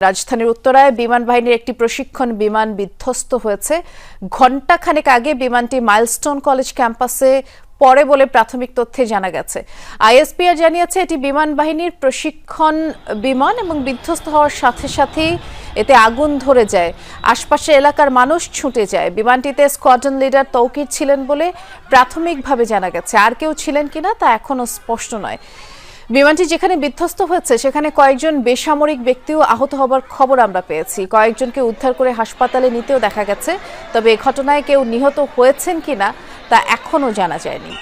রাজধানীর উত্তরায় বিমান বাহিনীর একটি প্রশিক্ষণ বিমান বিধ্বস্ত হয়েছে। ঘণ্টাখানেক আগে বিমানটি মাইলস্টোন কলেজ ক্যাম্পাসে পড়ে বলে প্রাথমিক তথ্যে জানা গেছে। আইএসপিআর জানিয়েছে, এটি বিমান বাহিনীর প্রশিক্ষণ বিমান এবং বিধ্বস্ত হওয়ার সাথে সাথেই এতে আগুন ধরে যায়। আশপাশের এলাকার মানুষ ছুটে যায়। বিমানটিতে স্কোয়াড্রন লিডার তৌকির ছিলেন বলে প্রাথমিকভাবে জানা গেছে। আর কেউ ছিলেন কিনা তা এখনও স্পষ্ট নয়। বিমানটি যেখানে বিধ্বস্ত হয়েছে, সেখানে কয়েকজন বেসামরিক ব্যক্তিও আহত হবার খবর আমরা পেয়েছি। কয়েকজনকে উদ্ধার করে হাসপাতালে নিতেও দেখা গেছে, তবে এ ঘটনায় কেউ নিহত হয়েছেন কিনা তা এখনও জানা যায়নি।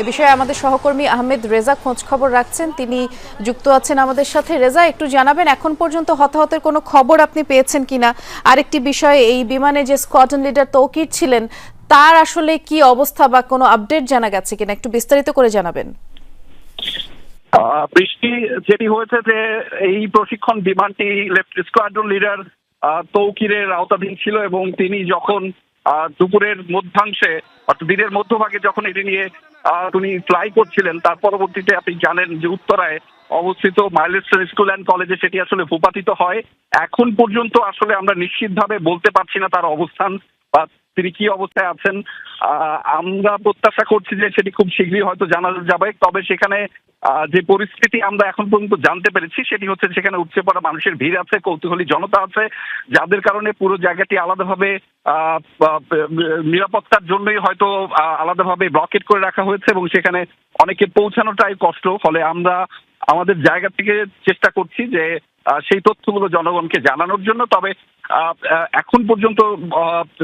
এ বিষয়ে আমাদের সহকর্মী আহমেদ রেজা খোঁজ খবর রাখছেন। তিনি যুক্ত আছেন আমাদের সাথে। রেজা, একটু জানাবেন, এখন পর্যন্ত হতাহতের কোনো খবর আপনি পেয়েছেন কিনা? আরেকটি বিষয়ে, এই বিমানে যে স্কোয়াড্রন লিডার তৌকির ছিলেন তার আসলে কি অবস্থা বা কোনো আপডেট জানা গেছে কিনা একটু বিস্তারিত করে জানাবেন। বৃষ্টি যেটি হয়েছে যে এই প্রশিক্ষণ বিমানটি লেফট স্কোয়াড্রন লিডার তৌকিরের আওতাধীন ছিল এবং তিনি যখন দুপুরের মধ্যাংশে অর্থাৎ দিনের মধ্যভাগে যখন এটি নিয়ে তিনি ফ্লাই করছিলেন, তার পরবর্তীতে আপনি জানেন যে উত্তরায় অবস্থিত মাইলস্টোন স্কুল অ্যান্ড কলেজে সেটি আসলে ভূপাতিত হয়। এখন পর্যন্ত আসলে আমরা নিশ্চিতভাবে বলতে পারছি না তার অবস্থান। বা তিনি কি অবস্থায় আছেন আমরা প্রত্যাশা করছি যে সেটি খুব শীঘ্রই হয়তো জানা যাবে। তবে সেখানে যে পরিস্থিতি আমরা এখন পর্যন্ত জানতে পেরেছি, সেটি হচ্ছে সেখানে উঠছে পড়া মানুষের ভিড় আছে, কৌতূহলী জনতা আছে, যাদের কারণে পুরো জায়গাটি আলাদাভাবে নিরাপত্তার জন্যই হয়তো আলাদাভাবে ব্লকেট করে রাখা হয়েছে এবং সেখানে অনেকে পৌঁছানোটাই কষ্ট। ফলে আমরা আমাদের জায়গা থেকে চেষ্টা করছি যে সেই তথ্যগুলো জনগণকে জানানোর জন্য। তবে এখন পর্যন্ত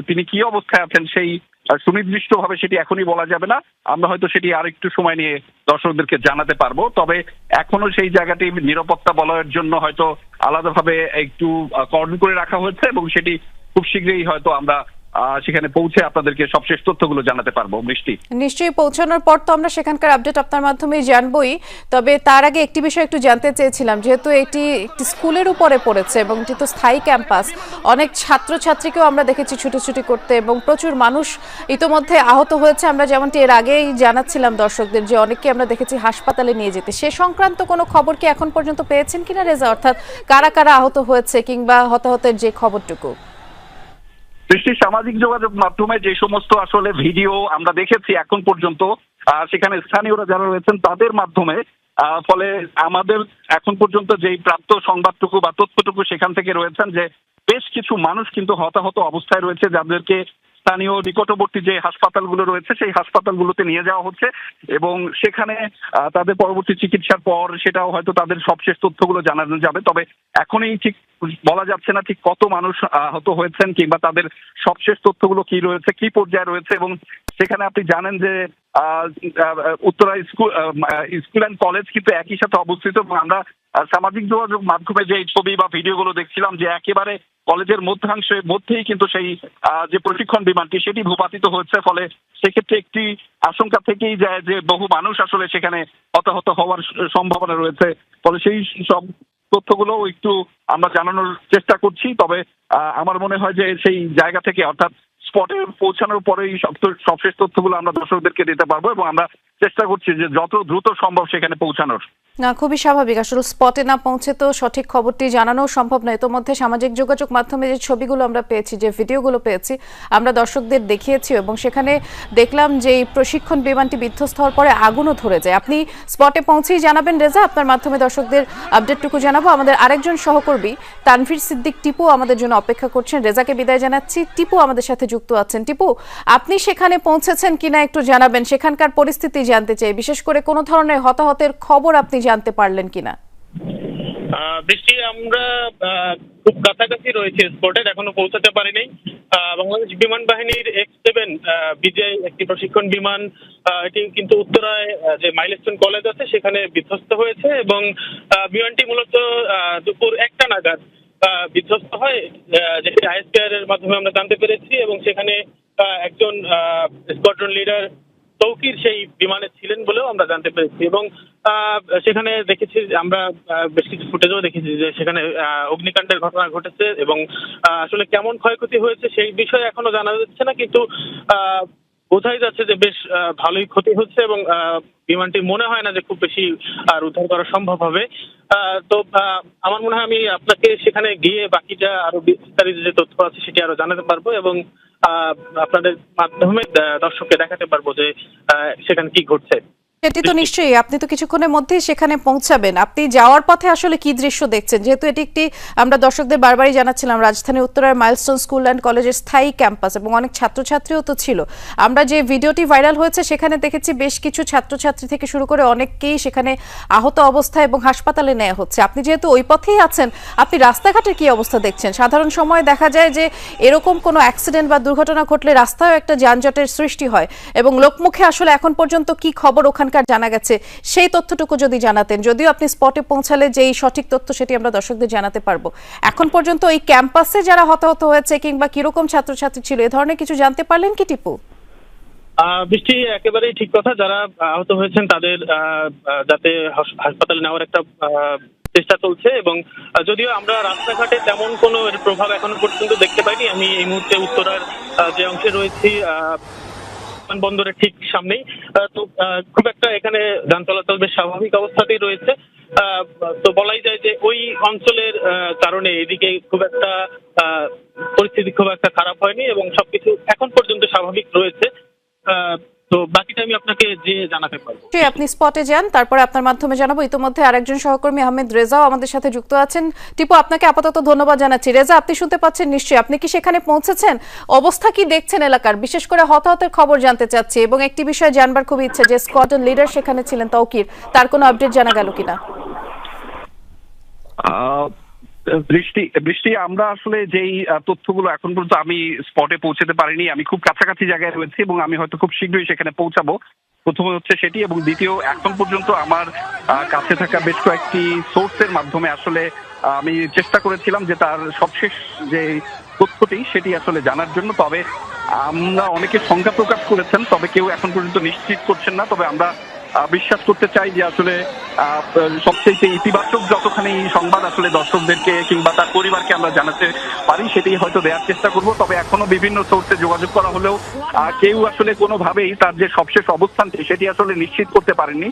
তিনি কি অবস্থায় আছেন সেই আহ, সুনির্দিষ্টভাবে সেটি এখনই বলা যাবে না। আমরা হয়তো সেটি আর একটু সময় নিয়ে দর্শকদেরকে জানাতে পারব। তবে এখনও সেই জায়গাটি নিরাপত্তা বলয়ের জন্য হয়তো আলাদাভাবে একটু কর্ডন করে রাখা হয়েছে এবং সেটি খুব শীঘ্রই হয়তো আমরা সেখানে পৌঁছে আপনাদেরকে সবশেষ তথ্যগুলো জানাতে পারব। বৃষ্টি নিশ্চয়ই পৌঁছানোর পর তো আমরা সেখানকার আপডেট আপনার মাধ্যমে জানবই। তবে তার আগে একটি বিষয় একটু জানতে চেয়েছিলাম, যেহেতু এটি একটি স্কুলের উপরে পড়েছে এবং এটি তো স্থায়ী ক্যাম্পাস, অনেক ছাত্রছাত্রীকেও আমরা দেখেছি ছুটোছুটি করতে এবং প্রচুর মানুষ ইতোমধ্যে আহত হয়েছে। আমরা যেমনটি এর আগেই জানাচ্ছিলাম দর্শকদের যে অনেককে আমরা দেখেছি হাসপাতালে নিয়ে যেতে। সে সংক্রান্ত কোনো খবর কি এখন পর্যন্ত পেয়েছেন কিনা রেজা? অর্থাৎ কারা কারা আহত হয়েছে কিংবা হতাহতের যে খবরটুকু? সৃষ্টি সামাজিক যোগাযোগ মাধ্যমে যে সমস্ত আসলে ভিডিও আমরা দেখেছি এখন পর্যন্ত সেখানে স্থানীয়রা যারা রয়েছেন তাদের মাধ্যমে ফলে আমাদের এখন পর্যন্ত যেই প্রাপ্ত সংবাদটুকু বা তথ্যটুকু সেখান থেকে রয়েছেন যে বেশ কিছু মানুষ কিন্তু হতাহত অবস্থায় রয়েছে যাদেরকে স্থানীয় নিকটবর্তী যে হাসপাতালগুলো রয়েছে, সেই হাসপাতালগুলোতে নিয়ে যাওয়া হচ্ছে এবং সেখানে তাদের পরবর্তী চিকিৎসার পর সেটাও হয়তো তাদের সবশেষ তথ্যগুলো জানানো যাবে। তবে এখনই ঠিক বলা যাচ্ছে না ঠিক কত মানুষ আহত হয়েছেন কিংবা তাদের সবশেষ তথ্যগুলো কি রয়েছে, কি পর্যায়ে রয়েছে এবং সেখানে আপনি জানেন যে Uttara school school and college কিন্তু একই সাথে অবস্থিত এবং আমরা সামাজিক যোগাযোগ মাধ্যমে যে ছবি বা ভিডিওগুলো দেখছিলাম যে একেবারে কলেজের মধ্যাংশের মধ্যেই কিন্তু সেই যে প্রশিক্ষণ বিমানটি সেটি ভূপাতিত হয়েছে ফলে সেক্ষেত্রে একটি আশঙ্কা থেকেই যায় যে বহু মানুষ আসলে সেখানে হতাহত হওয়ার সম্ভাবনা রয়েছে। ফলে সেই সব তথ্যগুলো একটু আমরা জানানোর চেষ্টা করছি, তবে আমার মনে হয় যে সেই জায়গা থেকে অর্থাৎ স্পটে পৌঁছানোর পরেই সবশেষ তথ্যগুলো আমরা দর্শকদেরকে দিতে পারব এবং আমরা চেষ্টা করছি যে যত দ্রুত সম্ভব সেখানে পৌঁছানোর। না, খুবই স্বাভাবিক। আসলে স্পটে না পৌঁছে তো সঠিক খবরটি জানানো সম্ভব নয়। ইতোমধ্যে সামাজিক যোগাযোগ মাধ্যমে যে ছবিগুলো আমরা পেয়েছি, যে ভিডিওগুলো পেয়েছি, আমরা দর্শকদের দেখিয়েছি এবং সেখানে দেখলাম যে এই প্রশিক্ষণ বিমানটি বিধ্বস্ত হওয়ার পরে আগুনও ধরে যায়। আপনি স্পটে পৌঁছেই জানাবেন রেজা। আপনার মাধ্যমে দর্শকদের আপডেটটুকু জানাব। আমাদের আরেকজন সহকর্মী, তানভীর সিদ্দিক টিপু আমাদের জন্য অপেক্ষা করছেন। রেজাকে বিদায় জানাচ্ছি। টিপু আমাদের সাথে যুক্ত আছেন। টিপু, আপনি সেখানে পৌঁছেছেন কিনা একটু জানাবেন। সেখানকার পরিস্থিতি জানতে চাই। বিশেষ করে কোনো ধরনের হতাহতের খবর আপনি জানতে পারলেন কিনা? বৃষ্টি আমরা খুব কাছাকাছি রয়েছে স্পটের এখনও পৌঁছাতে পারিনি। বাংলাদেশ বিমান বাহিনীর এক্স সেভেন বিজয়, একটি প্রশিক্ষণ বিমান এটি কিন্তু উত্তরায় যে মাইলস্টোন কলেজ আছে, সেখানে বিধ্বস্ত হয়েছে এবং বিমানটি মূলত দুপুর একটা নাগাদ বিধ্বস্ত হয় যেটি আইএসপিআর এর মাধ্যমে আমরা জানতে পেরেছি এবং সেখানে একজন স্কোয়াড্রন লিডার তৌকির সেই বিমানে ছিলেন বলেও আমরা জানতে পেরেছি এবং সেখানে দেখেছি আমরা বেশ কিছু ফুটেজও দেখেছি যে সেখানে অগ্নিকাণ্ডের ঘটনা ঘটেছে এবং আসলে কেমন ক্ষয়ক্ষতি হয়েছে সেই বিষয়ে এখনও জানা যাচ্ছে না, কিন্তু বোঝাই যাচ্ছে যে বেশ ভালোই ক্ষতি হচ্ছে এবং বিমানটি মনে হয় না যে খুব বেশি আর উদ্ধার করা সম্ভব হবে। তো আমার মনে হয় আমি আপনাকে সেখানে গিয়ে বাকিটা আরও বিস্তারিত যে তথ্য আছে সেটি আরও জানাতে পারব এবং আপনাদের মাধ্যমে দর্শককে দেখাতে পারব যে সেখানে কি ঘটছে। সেটি তো নিশ্চয়ই আপনি তো কিছুক্ষণের মধ্যেই সেখানে পৌঁছাবেন। আপনি যাওয়ার পথে আসলে কি দৃশ্য দেখছেন? যেহেতু এটি একটি আমরা দর্শকদের বারবারই জানাচ্ছিলাম রাজধানীর উত্তরার মাইলস্টোন স্কুল অ্যান্ড কলেজের স্থায়ী ক্যাম্পাস এবং অনেক ছাত্রছাত্রীও তো ছিল। আমরা যে ভিডিওটি ভাইরাল হয়েছে সেখানে দেখেছি বেশ কিছু ছাত্রছাত্রী থেকে শুরু করে অনেককেই সেখানে আহত অবস্থায় এবং হাসপাতালে নেওয়া হচ্ছে। আপনি যেহেতু ওই পথেই আছেন আপনি রাস্তাঘাটের কি অবস্থা দেখছেন? সাধারণ সময় দেখা যায় যে এরকম কোনো অ্যাক্সিডেন্ট বা দুর্ঘটনা ঘটলে রাস্তায়ও একটা যানজটের সৃষ্টি হয় এবং লোকমুখে আসলে এখন পর্যন্ত কি খবর ওখানকার জানা গেছে, সেই তথ্যটুকু যদি জানাতেন, যদিও আপনি স্পটে পৌঁছালে যেই সঠিক তথ্য সেটি আমরা দর্শকদের জানাতে পারব। এখন পর্যন্ত এই ক্যাম্পাসে যারা হতাহত হয়েছে কিংবা কীরকম ছাত্রছাত্রী ছিল, এ ধরনের কিছু জানতে পারলেন কি টিপু? বৃষ্টি একেবারেই ঠিক কথা, যারা আহত হয়েছেন তাদের যাতে হাসপাতালে নেওয়ার একটা চেষ্টা চলছে এবং যদিও আমরা রাস্তাঘাটে তেমন কোনো প্রভাব এখনও পর্যন্ত দেখতে পাইনি, আমি এই মুহূর্তে উত্তরার যে অংশে রয়েছি আহ, বিমানবন্দরের ঠিক সামনেই। তো খুব একটা এখানে যান চলাচল বেশ স্বাভাবিক অবস্থাতেই রয়েছে। তো বলাই যায় যে ওই অঞ্চলের কারণে এদিকে খুব একটা পরিস্থিতি খুব একটা খারাপ হয়নি এবং সবকিছু এখন পর্যন্ত স্বাভাবিক রয়েছে। তো বাকিটা আমি আপনাকে যে জানাতে পারব। আপনি স্পটে যান, তারপরে আপনার মাধ্যমে জানাব। ইতিমধ্যে আরেকজন সহকর্মী আহমেদ রেজাও আমাদের সাথে যুক্ত আছেন। টিপু, আপনাকে আপাতত ধন্যবাদ জানাচ্ছি। রেজা, আপনি শুনতে পাচ্ছেন নিশ্চয়ই। আপনি কি সেখানে পৌঁছেছেন? অবস্থা কি দেখছেন এলাকার? বিশেষ করে হতাহতের খবর জানতে চাচ্ছি এবং একটি বিষয় জানবার খুব ইচ্ছে যে স্কোয়াডের লিডার সেখানে ছিলেন তৌকির। তার কোনো আপডেট জানা গেল কিনা? বৃষ্টি বৃষ্টি আমরা আসলে যেই তথ্যগুলো এখন পর্যন্ত আমি স্পটে পৌঁছাতে পারিনি। আমি খুব কাছাকাছি জায়গায় রয়েছি এবং আমি হয়তো খুব শীঘ্রই সেখানে পৌঁছাবো। প্রথমে হচ্ছে সেটি এবং দ্বিতীয়, এখন পর্যন্ত আমার কাছে থাকা বেশ কয়েকটি সোর্সের মাধ্যমে আসলে আমি চেষ্টা করেছিলাম যে তার সবশেষ যে তথ্যটি সেটি আসলে জানার জন্য। তবে আমরা অনেকে সংখ্যা প্রকাশ করেছেন, তবে কেউ এখন পর্যন্ত নিশ্চিত করছেন না। তবে আমরা বিশ্বাস করতে চাই যে আসলে সবচেয়ে ইতিবাচক যতখানি সংবাদ আসলে দর্শকদেরকে কিংবা তার পরিবারকে আমরা জানাতে পারি, সেটাই হয়তো দেওয়ার চেষ্টা করব। তবে এখনও বিভিন্ন সোর্সে যোগাযোগ করা হলেও কেউ আসলে কোনোভাবেই তার যে সবশেষ অবস্থানটি, সেটি আসলে নিশ্চিত করতে পারেনি